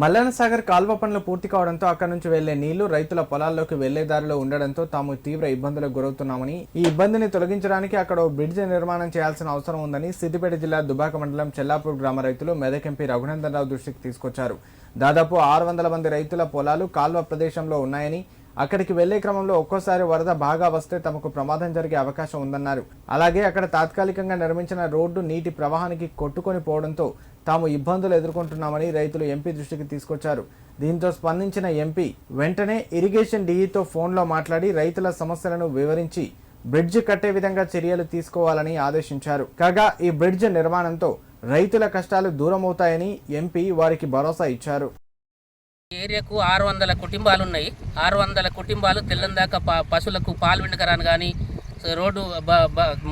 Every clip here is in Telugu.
మల్లన్న సాగర్ కాల్వ పనులు పూర్తి కావడంతో అక్కడి నుంచి వెళ్ళే నీళ్ళు రైతుల పొలాల్లోకి వెళ్ళే దారిలో ఉండడంతో తాము తీవ్ర ఇబ్బందులకు గురవుతున్నామని ఈ ఇబ్బందిని తొలగించడానికి అక్కడ బ్రిడ్జ్ నిర్మాణం చేయాల్సిన అవసరం ఉందని సిద్దిపేట జిల్లా దుబాక మండలం చెల్లాపూర్ గ్రామ రైతులు మెదక్ ఎంపీ రఘునందన్ రావు దృష్టికి తీసుకొచ్చారు. దాదాపు ఆరు వందల మంది రైతుల పొలాలు కాల్వ ప్రదేశంలో ఉన్నాయని అక్కడికి వెళ్ళే క్రమంలో ఒక్కోసారి వరద బాగా వస్తే తమకు ప్రమాదం జరిగే అవకాశం ఉందన్నారు. అలాగే అక్కడ తాత్కాలికంగా నిర్మించిన రోడ్డు నీటి ప్రవాహానికి కొట్టుకొని పోవడంతో తాము ఇబ్బందులు ఎదుర్కొంటున్నామని రైతులు ఎంపీ దృష్టికి తీసుకొచ్చారు. దీంతో స్పందించిన ఎంపీ వెంటనే ఇరిగేషన్ డీఈతో ఫోన్లో మాట్లాడి రైతుల సమస్యలను వివరించి బ్రిడ్జ్ కట్టే విధంగా చర్యలు తీసుకోవాలని ఆదేశించారు. కాగా ఈ బ్రిడ్జ్ నిర్మాణంతో రైతుల కష్టాలు దూరమవుతాయని ఎంపీ వారికి భరోసా ఇచ్చారు. ఏరియాకు ఆరు వందల కుటుంబాలు ఉన్నాయి ఆరు వందల కుటుంబాలు తెల్లందాక ప పశువులకు పాలు పిండకరాని కానీ రోడ్డు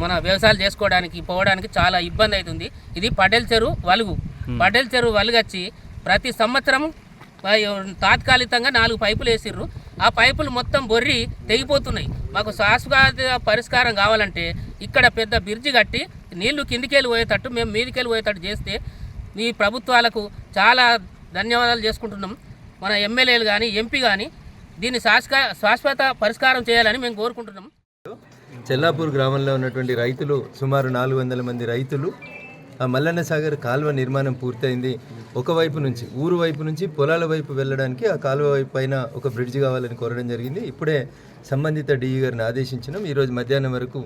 మన వ్యవసాయాలు చేసుకోవడానికి పోవడానికి చాలా ఇబ్బంది అవుతుంది ఇది పడేల్ చెరువు వలుగు. పడేల్ చెరువు వలుగు వచ్చి ప్రతి సంవత్సరం తాత్కాలికంగా నాలుగు పైపులు వేసిర్రు. ఆ పైపులు మొత్తం బొర్రి తెగిపోతున్నాయి. మాకు శాశ్వత పరిష్కారం కావాలంటే ఇక్కడ పెద్ద బ్రిడ్జి కట్టి నీళ్ళు కిందికెళ్ళి పోయేటట్టు మేము మీదికెళ్ళి పోయేటట్టు చేస్తే ఈ ప్రభుత్వాలకు చాలా ధన్యవాదాలు చేసుకుంటున్నాం. మన ఎమ్మెల్యేలు కానీ ఎంపీ కానీ దీన్ని శాశ్వత శాశ్వత పరిష్కారం చేయాలని మేము కోరుకుంటున్నాం. చెల్లాపూర్ గ్రామంలో ఉన్నటువంటి రైతులు సుమారు నాలుగు వందల మంది రైతులు ఆ మల్లన్న సాగర్ కాలువ నిర్మాణం పూర్తయింది. ఒకవైపు నుంచి ఊరు వైపు నుంచి పొలాల వైపు వెళ్ళడానికి ఆ కాలువ వైపు పైన ఒక బ్రిడ్జ్ కావాలని కోరడం జరిగింది. ఇప్పుడే సంబంధిత డిఈ గారిని ఆదేశించినాం. ఈరోజు మధ్యాహ్నం వరకు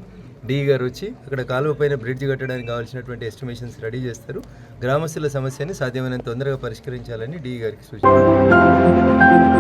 డిఈ గారు వచ్చి అక్కడ కాలువ పైన బ్రిడ్జ్ కట్టడానికి కావాల్సినటువంటి ఎస్టిమేషన్స్ రెడీ చేస్తారు. గ్రామస్తుల సమస్యని సాధ్యమైనంత తొందరగా పరిష్కరించాలని డి గారికి సూచించారు